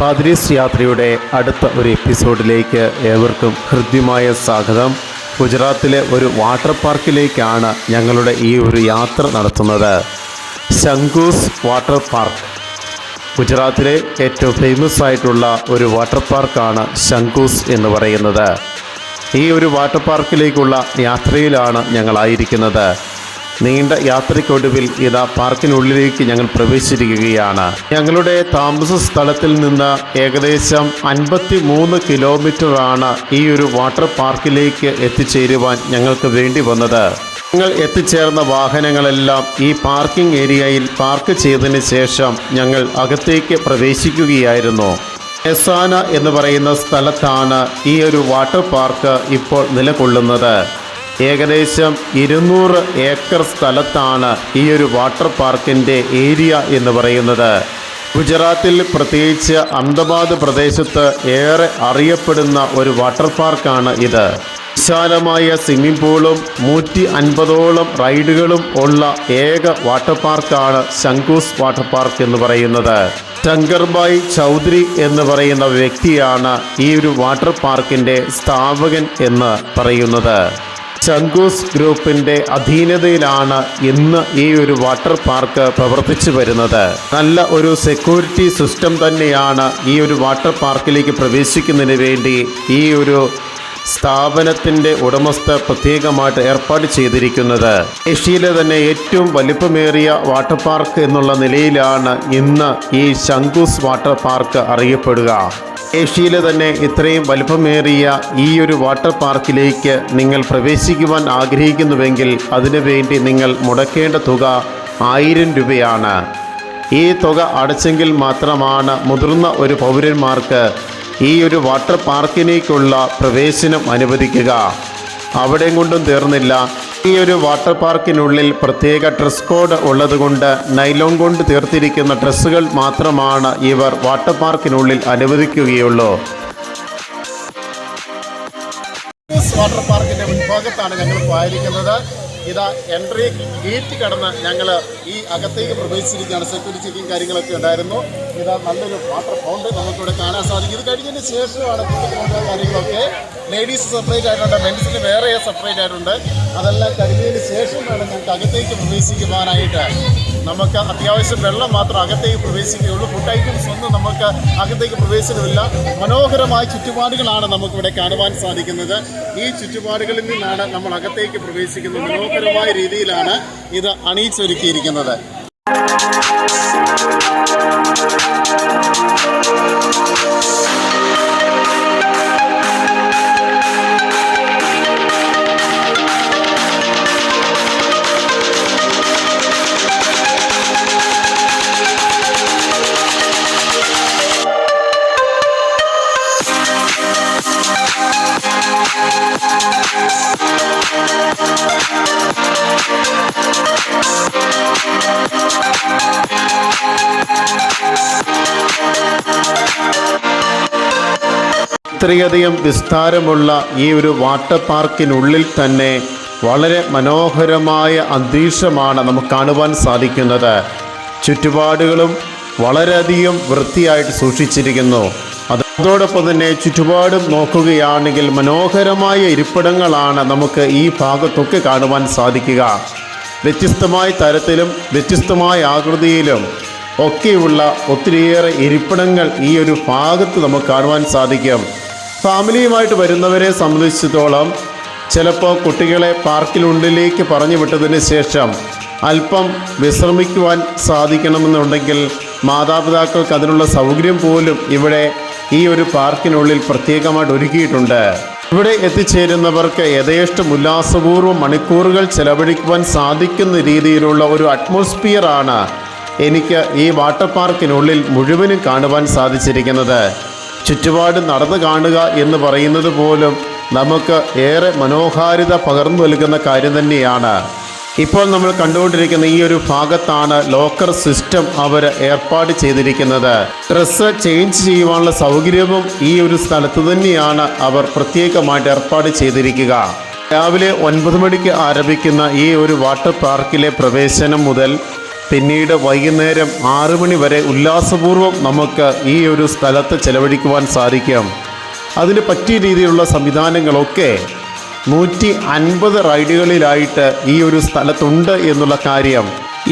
പാദ്രീസ് യാത്രയുടെ അടുത്ത ഒരു എപ്പിസോഡിലേക്ക് ഏവർക്കും ഹൃദ്യമായ സ്വാഗതം. ഗുജറാത്തിലെ ഒരു വാട്ടർ പാർക്കിലേക്കാണ് ഞങ്ങളുടെ ഈ ഒരു യാത്ര നടത്തുന്നത്. Shankus water park. ഗുജറാത്തിലെ ഏറ്റവും ഫേമസ് ആയിട്ടുള്ള ഒരു വാട്ടർ പാർക്കാണ് ശങ്കൂസ് എന്ന് പറയുന്നത്. ഈ ഒരു വാട്ടർ പാർക്കിലേക്കുള്ള യാത്രയിലാണ് ഞങ്ങളായിരിക്കുന്നത്. നീണ്ട യാത്രയ്ക്കൊടുവിൽ ഇതാ പാർക്കിനുള്ളിലേക്ക് ഞങ്ങൾ പ്രവേശിച്ചിരിക്കുകയാണ്. ഞങ്ങളുടെ താമസ സ്ഥലത്തിൽ നിന്ന് ഏകദേശം അൻപത്തി മൂന്ന് കിലോമീറ്ററാണ് ഈ ഒരു വാട്ടർ പാർക്കിലേക്ക് എത്തിച്ചേരുവാൻ ഞങ്ങൾക്ക് വേണ്ടി വന്നത്. ഞങ്ങൾ എത്തിച്ചേർന്ന വാഹനങ്ങളെല്ലാം ഈ പാർക്കിംഗ് ഏരിയയിൽ പാർക്ക് ചെയ്തതിന് ശേഷം ഞങ്ങൾ അകത്തേക്ക് പ്രവേശിക്കുകയായിരുന്നു. എസാന എന്ന് പറയുന്ന സ്ഥലത്താണ് ഈ ഒരു വാട്ടർ പാർക്ക് ഇപ്പോൾ നിലകൊള്ളുന്നത്. ഏകദേശം ഇരുന്നൂറ് ഏക്കർ സ്ഥലത്താണ് ഈ ഒരു വാട്ടർ പാർക്കിന്റെ ഏരിയ എന്ന് പറയുന്നത്. ഗുജറാത്തിൽ പ്രത്യേകിച്ച് അഹമ്മദാബാദ് പ്രദേശത്ത് ഏറെ അറിയപ്പെടുന്ന ഒരു വാട്ടർ പാർക്കാണ് ഇത്. വിശാലമായ സ്വിമ്മിംഗ് പൂളും നൂറ്റി അൻപതോളം റൈഡുകളും ഉള്ള ഏക വാട്ടർ പാർക്കാണ് ശങ്കൂസ് വാട്ടർ പാർക്ക് എന്ന് പറയുന്നത്. ശങ്കർബായ് ചൗധരി എന്ന് പറയുന്ന വ്യക്തിയാണ് ഈ ഒരു വാട്ടർ പാർക്കിന്റെ സ്ഥാപകൻ എന്ന് പറയുന്നത്. ശങ്കൂസ് ഗ്രൂപ്പിന്റെ അധീനതയിലാണ് ഇന്ന് ഈ ഒരു വാട്ടർ പാർക്ക് പ്രവർത്തിച്ചു വരുന്നത്. നല്ല ഒരു സെക്യൂരിറ്റി സിസ്റ്റം തന്നെയാണ് ഈ ഒരു വാട്ടർ പാർക്കിലേക്ക് പ്രവേശിക്കുന്നതിന് വേണ്ടി ഈ ഒരു സ്ഥാപനത്തിന്റെ ഉടമസ്ഥ പ്രത്യേകമായിട്ട് ഏർപ്പാട് ചെയ്തിരിക്കുന്നത്. ഏഷ്യയിലെ തന്നെ ഏറ്റവും വലിപ്പമേറിയ വാട്ടർ പാർക്ക് എന്നുള്ള നിലയിലാണ് ഇന്ന് ഈ ശങ്കൂസ് വാട്ടർ പാർക്ക് അറിയപ്പെടുക. ഏഷ്യയിലെ തന്നെ ഇത്രയും വലുപ്പമേറിയ ഈ ഒരു വാട്ടർ പാർക്കിലേക്ക് നിങ്ങൾ പ്രവേശിക്കുവാൻ ആഗ്രഹിക്കുന്നുവെങ്കിൽ അതിനുവേണ്ടി നിങ്ങൾ മുടക്കേണ്ട തുക ആയിരം രൂപയാണ്. ഈ തുക അടച്ചെങ്കിൽ മാത്രമാണ് മുതിർന്ന ഒരു പൗരന്മാർക്ക് ഈ ഒരു വാട്ടർ പാർക്കിലേക്കുള്ള പ്രവേശനം അനുവദിക്കുക. അവിടെയും കൊണ്ടും തീർന്നില്ല. ഈ ഒരു വാട്ടർ പാർക്കിനുള്ളിൽ പ്രത്യേക ഡ്രസ് കോഡ് ഉള്ളതുകൊണ്ട് നൈലോൺ കൊണ്ട് തീർത്തിരിക്കുന്ന ഡ്രസ്സുകൾ മാത്രമാണ് ഇവർ വാട്ടർ പാർക്കിനുള്ളിൽ അനുവദിക്കുകയുള്ളൂ. വാട്ടർ പാർക്കിന്റെ മുൻഭാഗത്താണ് ഞങ്ങൾ പോയിരിക്കുന്നത്. ഇതാ എൻട്രി ഗേറ്റ് കടന്ന് ഞങ്ങൾ ഈ അകത്തേക്ക് പ്രവേശിച്ചിരിക്കുകയാണ്. സെക്യൂരിറ്റി ചെക്കിങ് കാര്യങ്ങളൊക്കെ ഉണ്ടായിരുന്നു. ഇതാ നല്ലൊരു വാട്ടർ ഫൗണ്ടൻ നമുക്കിവിടെ കാണാൻ സാധിക്കും. ഇത് കഴിഞ്ഞതിന് ശേഷമാണ് കാര്യങ്ങളൊക്കെ ലേഡീസ് സെപ്പറേറ്റ് ആയിട്ടുണ്ട് മെൻസിന് വേറെ സെപ്പറേറ്റ് ആയിട്ടുണ്ട്. അതെല്ലാം കഴിഞ്ഞതിന് ശേഷം വേണം ഞങ്ങൾക്ക് അകത്തേക്ക് പ്രവേശിക്കുവാനായിട്ട്. നമുക്ക് അത്യാവശ്യം വെള്ളം മാത്രം അകത്തേക്ക് പ്രവേശിക്കുകയുള്ളൂ. ഫുഡ് ഐറ്റംസ് ഒന്നും നമുക്ക് അകത്തേക്ക് പ്രവേശനമില്ല. മനോഹരമായ ചുറ്റുപാടുകളാണ് നമുക്കിവിടെ കാണുവാൻ സാധിക്കുന്നത്. ഈ ചുറ്റുപാടുകളിൽ നിന്നാണ് നമ്മൾ അകത്തേക്ക് പ്രവേശിക്കുന്നത്. മനോഹരമായ രീതിയിലാണ് ഇത് അണിയിച്ചൊരുക്കിയിരിക്കുന്നത്. ഇത്രയധികം വിസ്താരമുള്ള ഈ ഒരു വാട്ടർ പാർക്കിനുള്ളിൽ തന്നെ വളരെ മനോഹരമായ അന്തരീക്ഷമാണ് നമുക്ക് കാണുവാൻ സാധിക്കുന്നത്. ചുറ്റുപാടുകളും വളരെയധികം വൃത്തിയായിട്ട് സൂക്ഷിച്ചിരിക്കുന്നു. അത് അതോടൊപ്പം തന്നെ ചുറ്റുപാടും നോക്കുകയാണെങ്കിൽ മനോഹരമായ ഇരിപ്പിടങ്ങളാണ് നമുക്ക് ഈ ഭാഗത്തൊക്കെ കാണുവാൻ സാധിക്കുക. വ്യത്യസ്തമായ തരത്തിലും വ്യത്യസ്തമായ ആകൃതിയിലും ഒക്കെയുള്ള ഒത്തിരിയേറെ ഇരിപ്പിടങ്ങൾ ഈ ഒരു ഭാഗത്ത് നമുക്ക് കാണുവാൻ സാധിക്കും. ഫാമിലിയുമായിട്ട് വരുന്നവരെ സംബന്ധിച്ചിടത്തോളം ചിലപ്പോൾ കുട്ടികളെ പാർക്കിനുള്ളിലേക്ക് പറഞ്ഞു വിട്ടതിന് ശേഷം അല്പം വിശ്രമിക്കുവാൻ സാധിക്കണമെന്നുണ്ടെങ്കിൽ മാതാപിതാക്കൾക്ക് അതിനുള്ള സൗകര്യം പോലും ഇവിടെ ഈ ഒരു പാർക്കിനുള്ളിൽ പ്രത്യേകമായിട്ട് ഒരുക്കിയിട്ടുണ്ട്. ഇവിടെ എത്തിച്ചേരുന്നവർക്ക് യഥേഷ്ടം ഉല്ലാസപൂർവം മണിക്കൂറുകൾ ചെലവഴിക്കുവാൻ സാധിക്കുന്ന രീതിയിലുള്ള ഒരു അറ്റ്മോസ്ഫിയറാണ് എനിക്ക് ഈ വാട്ടർ പാർക്കിനുള്ളിൽ മുഴുവനും കാണുവാൻ സാധിച്ചിരിക്കുന്നത്. ചുറ്റുപാട് നടന്നു കാണുക എന്ന് പറയുന്നത് പോലും നമുക്ക് ഏറെ മനോഹാരിത പകർന്നു നൽകുന്ന കാര്യം തന്നെയാണ്. ഇപ്പോൾ നമ്മൾ കണ്ടുകൊണ്ടിരിക്കുന്ന ഈ ഒരു ഭാഗത്താണ് ലോക്കർ സിസ്റ്റം അവർ ഏർപ്പാട് ചെയ്തിരിക്കുന്നത്. ഡ്രസ്സ് ചേഞ്ച് ചെയ്യുവാനുള്ള സൗകര്യവും ഈ ഒരു സ്ഥലത്ത് തന്നെയാണ് അവർ പ്രത്യേകമായിട്ട് ഏർപ്പാട് ചെയ്തിരിക്കുക. രാവിലെ ഒൻപത് മണിക്ക് ആരംഭിക്കുന്ന ഈ ഒരു വാട്ടർ പാർക്കിലെ പ്രവേശനം മുതൽ പിന്നീട് വൈകുന്നേരം ആറു മണി വരെ ഉല്ലാസപൂർവം നമുക്ക് ഈ ഒരു സ്ഥലത്ത് ചെലവഴിക്കുവാൻ സാധിക്കും. അതിന് പറ്റിയ രീതിയിലുള്ള സംവിധാനങ്ങളൊക്കെ നൂറ്റി അൻപത് റൈഡുകളിലായിട്ട് ഈ ഒരു സ്ഥലത്തുണ്ട് എന്നുള്ള കാര്യം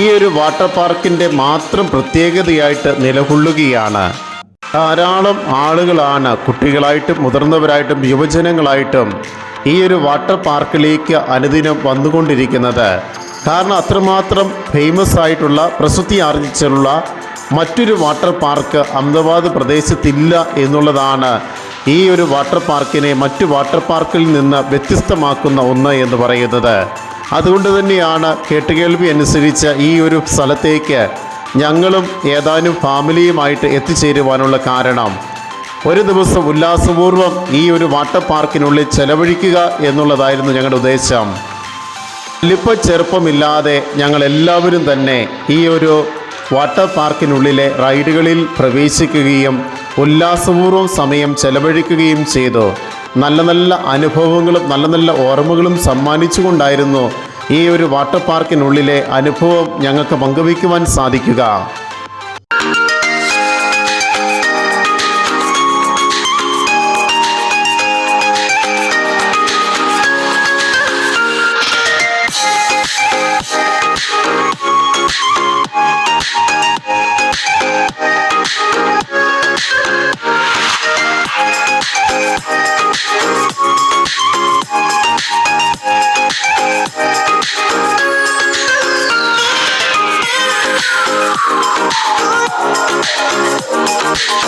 ഈ ഒരു വാട്ടർ പാർക്കിന്റെ മാത്രം പ്രത്യേകതയായിട്ട് നിലകൊള്ളുകയാണ്. ധാരാളം ആളുകളാണ് കുട്ടികളായിട്ടും മുതിർന്നവരായിട്ടും യുവജനങ്ങളായിട്ടും ഈ ഒരു വാട്ടർ പാർക്കിലേക്ക് അനുദിനം വന്നുകൊണ്ടിരിക്കുന്നത്. കാരണം അത്രമാത്രം ഫേമസ് ആയിട്ടുള്ള പ്രസിദ്ധി ആർജിച്ചിട്ടുള്ള മറ്റൊരു വാട്ടർ പാർക്ക് അഹമ്മദാബാദ് പ്രദേശത്തില്ല എന്നുള്ളതാണ്. ഈ ഒരു വാട്ടർ പാർക്കിനെ മറ്റു വാട്ടർ പാർക്കിൽ നിന്ന് വ്യത്യസ്തമാക്കുന്ന ഒന്ന് എന്ന് പറയുന്നത്. അതുകൊണ്ട് തന്നെയാണ് കേട്ടുകേൾവി അനുസരിച്ച് ഈ ഒരു സ്ഥലത്തേക്ക് ഞങ്ങളും ഏതാനും ഫാമിലിയുമായിട്ട് എത്തിച്ചേരുവാനുള്ള കാരണം. ഒരു ദിവസം ഉല്ലാസപൂർവം ഈ ഒരു വാട്ടർ പാർക്കിനുള്ളിൽ ചെലവഴിക്കുക എന്നുള്ളതായിരുന്നു ഞങ്ങളുടെ ഉദ്ദേശം. വലിപ്പ ചെറുപ്പമില്ലാതെ ഞങ്ങൾ എല്ലാവരും തന്നെ ഈ ഒരു വാട്ടർ പാർക്കിനുള്ളിലെ റൈഡുകളിൽ പ്രവേശിക്കുകയും ഉല്ലാസപൂർവം സമയം ചെലവഴിക്കുകയും ചെയ്തു. നല്ല നല്ല അനുഭവങ്ങളും നല്ല നല്ല ഓർമ്മകളും സമ്മാനിച്ചുകൊണ്ടായിരുന്നു ഈ ഒരു വാട്ടർ പാർക്കിനുള്ളിലെ അനുഭവം ഞങ്ങൾക്ക് പങ്കുവയ്ക്കുവാൻ സാധിക്കുക. Yeah.